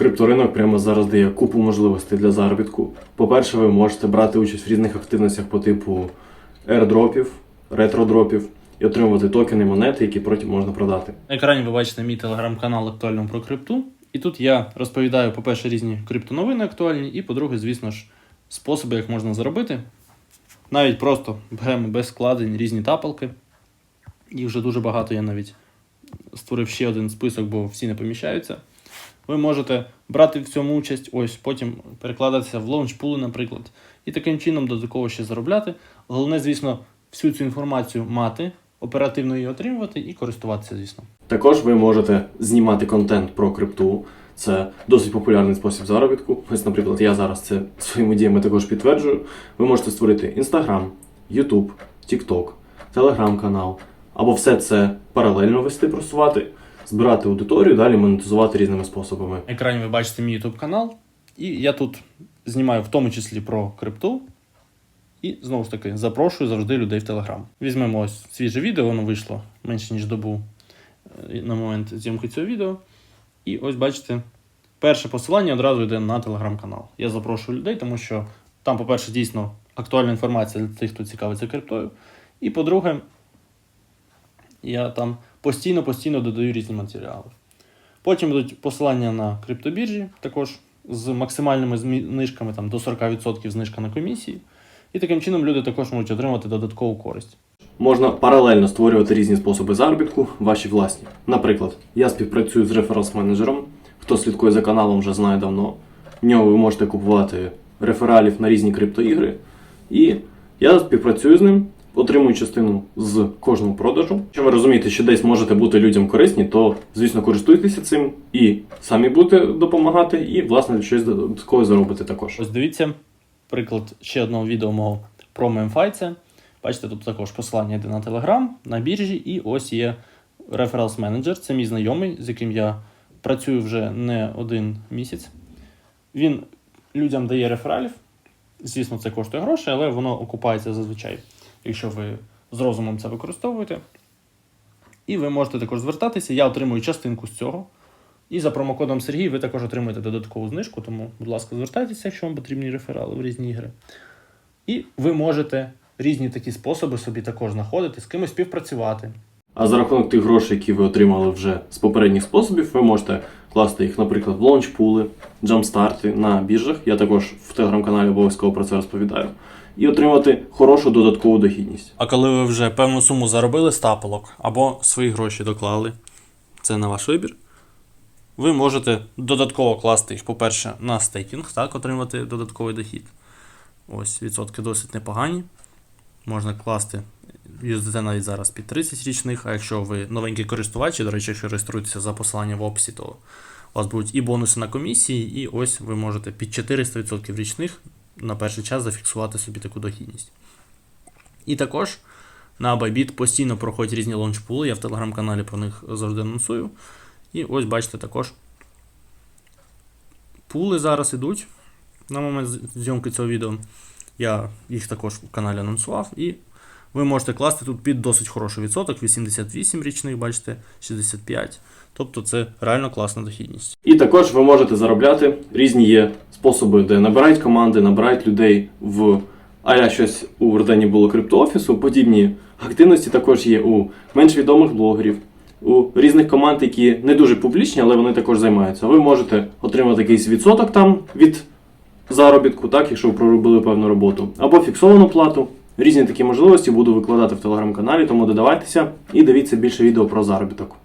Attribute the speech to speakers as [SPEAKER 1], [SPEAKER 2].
[SPEAKER 1] Крипторинок прямо зараз дає купу можливостей для заробітку. По-перше, ви можете брати участь в різних активностях по типу airdropів, ретродропів і отримувати токени, монети, які потім можна продати.
[SPEAKER 2] На екрані ви бачите мій телеграм-канал актуально про крипту. І тут я розповідаю, по-перше, різні криптоновини актуальні, і по-друге, звісно ж, способи, як можна заробити. Навіть просто беремо без складень різні тапалки. Їх вже дуже багато, я навіть створив ще один список, бо всі не поміщаються. Ви можете брати в цьому участь, ось потім перекладатися в лаунчпули, наприклад, і таким чином додатково ще заробляти. Головне, звісно, всю цю інформацію мати, оперативно її отримувати і користуватися, звісно.
[SPEAKER 1] Також ви можете знімати контент про крипту. Це досить популярний спосіб заробітку. Ось, наприклад, я зараз це своїми діями також підтверджую. Ви можете створити Instagram, YouTube, TikTok, Telegram-канал, або все це паралельно вести, просувати, збирати аудиторію, далі монетизувати різними способами.
[SPEAKER 2] Екрані ви бачите мій YouTube канал, і я тут знімаю в тому числі про крипту. І знову ж таки запрошую завжди людей в Телеграм. Візьмемо ось свіже відео, воно вийшло менше ніж добу е, на момент зйомки цього відео. І ось бачите, перше посилання одразу йде на телеграм-канал. Я запрошую людей, тому що там, по-перше, дійсно актуальна інформація для тих, хто цікавиться криптою. І по-друге, я там постійно-постійно додаю різні матеріали. Потім будуть посилання на криптобіржі, також з максимальними знижками там, до 40% знижка на комісії. І таким чином люди також можуть отримати додаткову користь.
[SPEAKER 1] Можна паралельно створювати різні способи заробітку, ваші власні. Наприклад, я співпрацюю з референс-менеджером. Хто слідкує за каналом, вже знає давно. В нього ви можете купувати рефералів на різні криптоігри. І я співпрацюю з ним, отримую частину з кожного продажу. Якщо ви розумієте, що десь можете бути людям корисні, то звісно користуйтеся цим і самі будете допомагати, і власне щось додатково заробите також.
[SPEAKER 2] Ось дивіться, приклад ще одного відео мого про мемфайця. Бачите, тут також посилання йде на Telegram, на біржі, і ось є Referrals Manager. Це мій знайомий, з яким я працюю вже не один місяць. Він людям дає рефералів. Звісно, це коштує гроші, але воно окупається зазвичай, якщо ви з розумом це використовуєте. І ви можете також звертатися. Я отримую частинку з цього. І за промокодом Сергій ви також отримаєте додаткову знижку, тому, будь ласка, звертайтеся, якщо вам потрібні реферали в різні ігри. І ви можете різні такі способи собі також знаходити, з кимось співпрацювати.
[SPEAKER 1] А за рахунок тих грошей, які ви отримали вже з попередніх способів, ви можете класти їх, наприклад, в лаунчпули, джамстарти на біржах. Я також в телеграм-каналі обов'язково про це розповідаю. І отримати хорошу додаткову дохідність.
[SPEAKER 2] А коли ви вже певну суму заробили з тапалок або свої гроші доклали, це на ваш вибір. Ви можете додатково класти їх, по-перше, на стейкінг, так, отримати додатковий дохід. Ось відсотки досить непогані. Можна класти USDT навіть зараз під 30 річних, а якщо ви новенький користувач, до речі, якщо реєструєтеся за посиланням в описі, то у вас будуть і бонуси на комісії, і ось ви можете під 400% річних на перший час зафіксувати собі таку дохідність. І також на Bybit постійно проходять різні лаунчпули, я в телеграм-каналі про них завжди анонсую. І ось бачите також. Пули зараз ідуть на момент зйомки цього відео. Я їх також в каналі анонсував. І ви можете класти тут під досить хороший відсоток, 88 річних, бачите, 65. Тобто це реально класна дохідність.
[SPEAKER 1] І також ви можете заробляти різні є способи, де набирають команди, набирають людей в а щось у Вердені було криптоофісу. Подібні активності також є у менш відомих блогерів, у різних команд, які не дуже публічні, але вони також займаються. Ви можете отримати якийсь відсоток там від заробітку, так, якщо ви проробили певну роботу, або фіксовану плату. Різні такі можливості буду викладати в телеграм-каналі, тому додавайтеся і дивіться більше відео про заробіток.